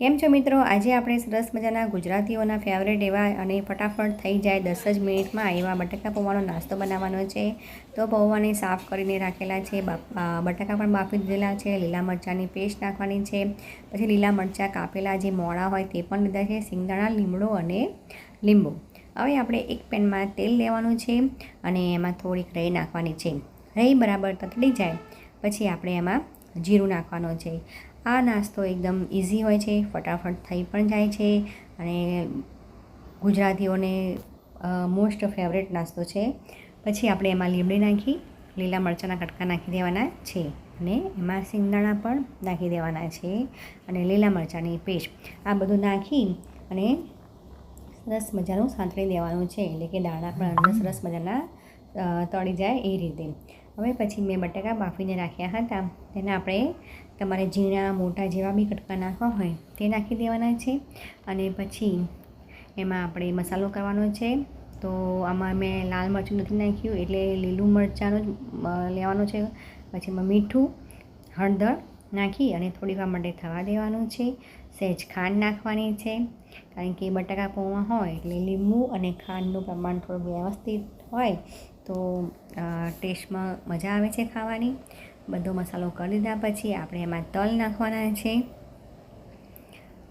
કેમ છો મિત્રો? આજે આપણે સરસ મજાના ગુજરાતીઓના ફેવરેટ એવા અને ફટાફટ થઈ જાય દસ જ મિનિટમાં એવા બટાકા પૌવાનો નાસ્તો બનાવવાનો છે. તો પૌવાને સાફ કરીને રાખેલા છે બટાકા પણ બાફી દીધેલા છે, લીલા મરચાંની પેસ્ટ નાખવાની છે, પછી લીલા મરચાં કાપેલા જે મોળા હોય તે પણ લીધા છે, સિંગદાણા, લીમડો અને લીંબુ. હવે આપણે એક પેનમાં તેલ લેવાનું છે અને એમાં થોડીક રહી નાખવાની છે. રહી બરાબર તતડી જાય. પછી આપણે એમાં જીરું નાખવાનું છે. આ નાસ્તો એકદમ ઇઝી હોય છે, ફટાફટ થઈ પણ જાય છે અને ગુજરાતીઓને મોસ્ટ ફેવરેટ નાસ્તો છે. પછી આપણે એમાં લીમડી નાખી, લીલા મરચાંના કટકા નાખી દેવાના છે અને એમાં સિંગદાણા પણ નાખી દેવાના છે અને લીલા મરચાંની પેસ્ટ. આ બધું નાખી અને સરસ મજાનું સાંતળી દેવાનું છે, એટલે કે દાણા પણ અંદર સરસ મજાના તળી જાય એ રીતે. હવે પછી મેં બટાકા બાફીને રાખ્યા હતા. તેને આપણે તમારે ઝીણા, મોટા જેવા બી કટકા નાખવા હોય તે નાખી દેવાના છે. અને પછી એમાં આપણે મસાલો કરવાનો છે. તો આમાં મેં લાલ મરચું નથી નાખ્યું, એટલે લીલું મરચાંનું જ લેવાનું છે. પછી એમાં મીઠું, હળદર નાખી અને થોડી વાર માટે થવા દેવાનું છે. સહેજ ખાંડ નાખવાની છે. કારણ કે બટાકા પૌવા હોય એટલે લીંબુ અને ખાંડનું પ્રમાણ થોડું વ્યવસ્થિત હોય તો ટેસ્ટમાં મજા આવે છે ખાવાની. બધો મસાલો કરી દીધા પછી આપણે એમાં તલ નાખવાના છે.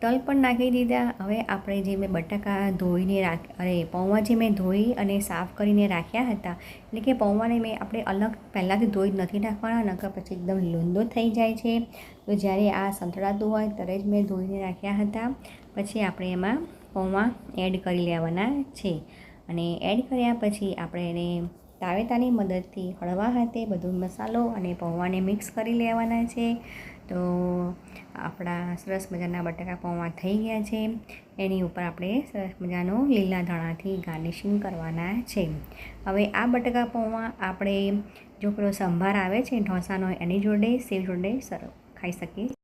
તલ પણ નાખી દીધા. હવે આપણે જે મેં બટાકા ધોઈને રાખ, અરે, પૌવા જે મેં ધોઈ અને સાફ કરીને રાખ્યા હતા, એટલે કે પૌવાને મેં આપણે અલગ પહેલાંથી ધોઈ નથી નાખવાના, નકર પછી એકદમ લૂંદો થઈ જાય છે. તો જ્યારે આ સંતળાતું હોય ત્યારે જ મેં ધોઈને રાખ્યા હતા. પછી આપણે એમાં પૌવા એડ કરી લેવાના છે. અને એડ કર્યા પછી આપણે એને તાવેતાની મદદથી હળવા હાથે બધું મસાલો અને પૌવાને મિક્સ કરી લેવાના છે. તો આપણા સરસ મજાના બટાકા પૌવા થઈ ગયા છે. એની ઉપર આપણે સરસ મજાનો લીલા ધાણાથી ગાર્નિશિંગ કરવાના છે. હવે આ બટાકા પૌવા આપણે જો પેલો સંભાર આવે છે ઢોસાનો, એની જોડે, સેવ જોડે સર, ખાઈ શકીએ